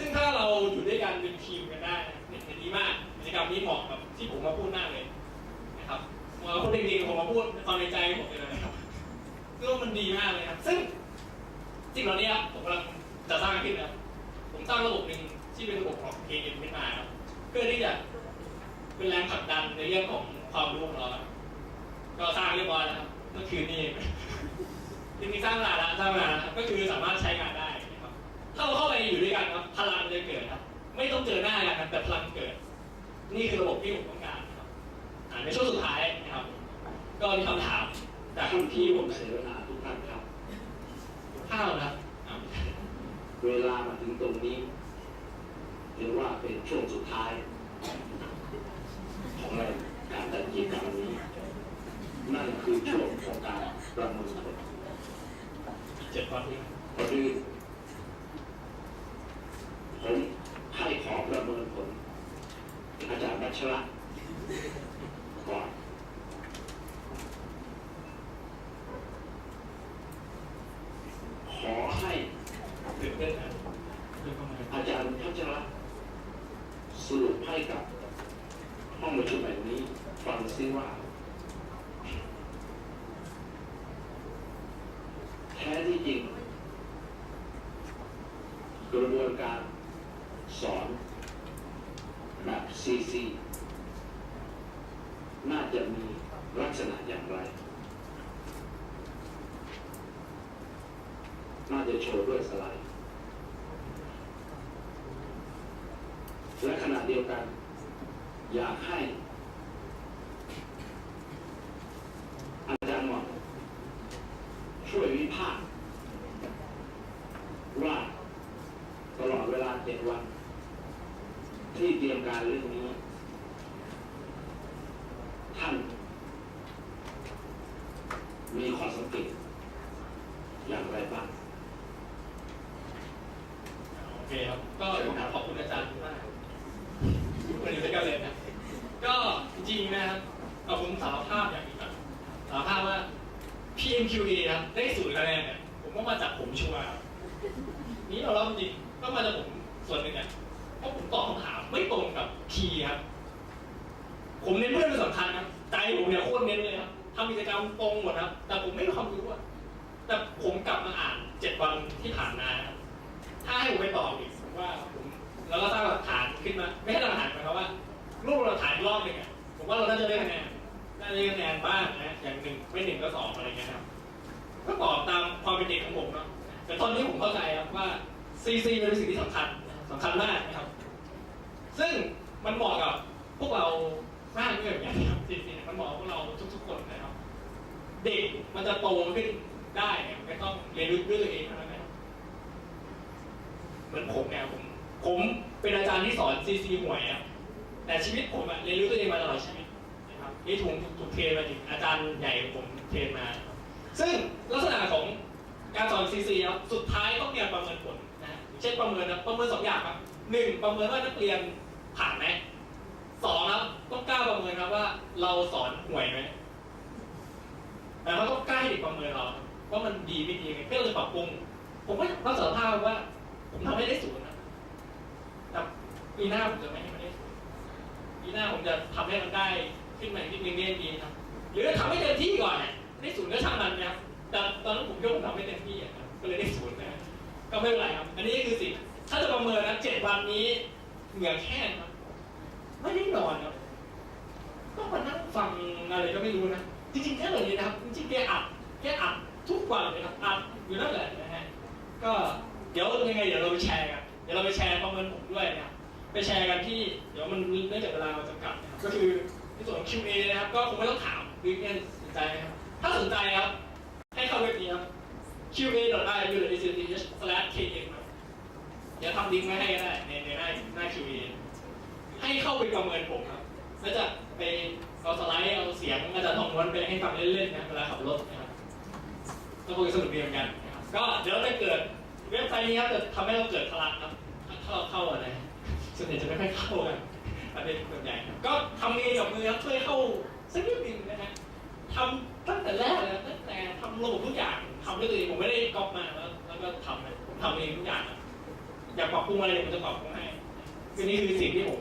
ซึ่งถ้าเราอยู่ด้วยกันเป็นทีมกันได้นะเนี่ยจะดีมากกิจกรรมนี้เหมาะกับที่ผมมาพูดมาเลยนะครับเมาะกับคนเด็กๆผมมาพูดความในใจผมเลยนะครับซึ่งว่ามันดีมากเลยครับ ซึ่งสิ่งเหล่านี้ครับผมกำลังจะสร้างขึ้นนะผมสร้างระบบหนึ่งที่เป็นระบบของ KM ขึ้นมาครับเพื่อที่จะเป็นแรงผลักดันในเรื่องของความรู้ของเราก็สร้างเรียบร้อยแล้วครับเมื่อคืนนี้เองจริงๆสร้างมานานแล้วสร้างมานานแล้วครับก็คือสามารถใช้งานได้ เราเข้าไปอยู่ด้วยกันครับพลังจะเกิดครับ ไม่ต้องเจอหน้ากันครับแต่พลังเกิด นี่คือระบบที่ผมต้องการนะครับอ่าในช่วงสุดท้ายนะครับ ก็มีคำถามจากท่านพี่ที่ผผมมเสวนาทุกท่านครับข้าวนะครับอ่าเวลามาถึงตรงนี้ถือว่าเป็นช่วงสุดท้าย ของรายการจัดกิจกรรมนี้ นั่นคือช่วงของการประเมินผลเจ็ดวันนี้พอดีผมให้ขอประเมินผล อาจารย์บัชระก่อนขอให้อาณอาจารย์พัชระสรุปให้กับห้องประชุมแห่งนี้ฟังซิว่า แท้ที่จริง กระบวนการสอนแบบซีซี น่าจะมีลักษณะอย่างไร น่าจะโชว์ด้วยสไลด์และขณะเดียวกัน อยากให้ อาจารย์หมอช่วยวิพากษ์ว่าตลอดเวลาเจ็ดวัน ที่เตรียมการเรื่องนี้ มีข้อสังเกตอย่างไรบ้างโอเคครับ ก็ขอบคุณอาจารย์มากวันนี้จะก็เลยนนะ ก็จริงๆนะครับเอาผมสารภาพอย่างนี้ก่อนสารภาพว่า PMQA นะครับได้ศูนย์คะแนนเนี่ยผมว่ามาจากผมชัวร์ครับนี่เราเล่าจริงก็มาจากผมส่วนหนึ่งอะเพราะผมตอบคำถามไม่ตรงกับคีย์ครับ ผมเน้นเพื่อนเป็นสำคัญครับใจผมเนี่ยโคตรเน้นเลยครับ ทำกิจกรรมตรงหมดครับ แต่ผมไม่มีความรู้อะแต่ผมกลับมาอ่านเจ็ดวันที่ผ่านมาครับถ้าให้ผมไปตอบอีกผมว่าผมแล้วก็สร้างหลักฐานขึ้นมา ไม่ใช่หลักฐานหมายความว่ารูปหลักฐานรอบหนึ่งอะผมว่าเราน่าจะได้คะแนนน่าจะได้คะแนนบ้างนะอย่างหนึ่งไม่หนึ่งก็สองอะไรเงี้ยครับก็ตอบตามความเป็นเด็กของผมเนาะแต่ตอนนี้ผมเข้าใจครับว่าซีซีเป็นสิ่งที่สำคัญสำคัญมากนะครับ ซึ่งมันเหมาะกับพวกเรา มากด้วยเหมือนกันครับซีซีมันมาะกับพวกเราทุกๆคนนะครับ เด็กมันจะโตขึ้นได้เนี่ยไม่ต้องเรียนรู้ด้วยตัวเองเท่านั้นนะครับเหมือนผมเนี่ยผมผมเป็นอาจารย์ที่สอนซีซีหวยอะแต่ชีวิตผมอะเรียนรู้ตัวเองมาตลอดชีวิตนะครับนี่ถูกถูกเทรนมาถึงอาจารย์ใหญ่ผมเทรนมา ซึ่งลักษณะของการสอนซีซีครับสุดท้ายต้องมีการประเมินผลนะเช่นประเมินนะประเมินสองอย่างครับหนึ่งประเมินว่านักเรียนผ่านไหม สองครับต้องกล้าประเมินครับว่า เราสอนห่วยไหมแต่เราต้องกล้าให้เด็กประเมินเราว่ามันดีไม่ดียังไงเพื่อเราจะปรับปรุง ผมก็รับสารภาพว่า ผมทำให้ได้ศูนย์นะแต่ปีหน้าผมจะไม่ให้มันได้ศูนย์ปีหน้าผมจะทำให้มันได้ขึ้นมาอีกนิดนึงเนี่ยดีครับหรือทำให้เต็มที่ก่อนเนี่ยได้ศูนย์ก็ช่างมันนะครับแต่ตอนนั้นผมยกผมทำไม่เต็มที่อะครับก็เลยได้ศูนย์นะก็ไม่เป็นไรครับ อันนี้คือสิ่งถ้าจะประเมินนะเจ็ดวันนี้เหงื่อแค่ครับ ไม่ได้นอนครับต้องมานั่งฟังอะไรก็ไม่รู้นะ จริงๆแค่แบบนี้นะครับ จริงๆแกอัดแกอัดทุกวันเลยครับอัดอยู่นั่นแหละนะฮะ ก็เดี๋ยวยังไงเดี๋ยวเราไปแชร์กันเดี๋ยวเราไปแชร์ประเมินผมด้วยนะไปแชร์กันที่เดี๋ยวมันเนื่องจากเวลาเราจำกัดนะครับก็คือในส่วนของ QA นะครับ ก็คงไม่ต้องถามวิกเอนสนใจไหมครับ ถ้าสนใจครับ ให้เข้าเว็บนี้ครับ qa.iu.ac.th/km ครับเดี๋ยวทำลิงก์ไว้ให้ก็ได้ในในหน้าหน้า QA ให้เข้าไปประเมินผมครับแล้วจะไปเอาสไลด์เอาเสียงอาจารย์ทองม้วนไปให้ฟังเล่นๆนะเวลาขับรถนะครับก็คงจะสนุกดีเหมือนกันนะครับก็เดี๋ยวจะเกิดเว็บไซต์นี้ครับจะทำให้เราเกิดพลังครับถ้าเราเข้าอะไรส่วนใหญ่จะไม่ค่อยเข้ากันประเด็นส่วนใหญ่ก็ทำเองกับมือครับช่วยเข้าสักนิดนึ่งนะฮะทำตั้งแต่แรกเลยนะตั้งแต่ทำระบบทุกอย่างทำด้วยตัวเองผมไม่ได้ก๊อปมาแล้วแล้วก็ทำนะผมทำเองทุกอย่างอย่าปรับปรุงอะไรเนี่ยผมจะปรับปรุงให้คือนี่คือสิ่งที่ผม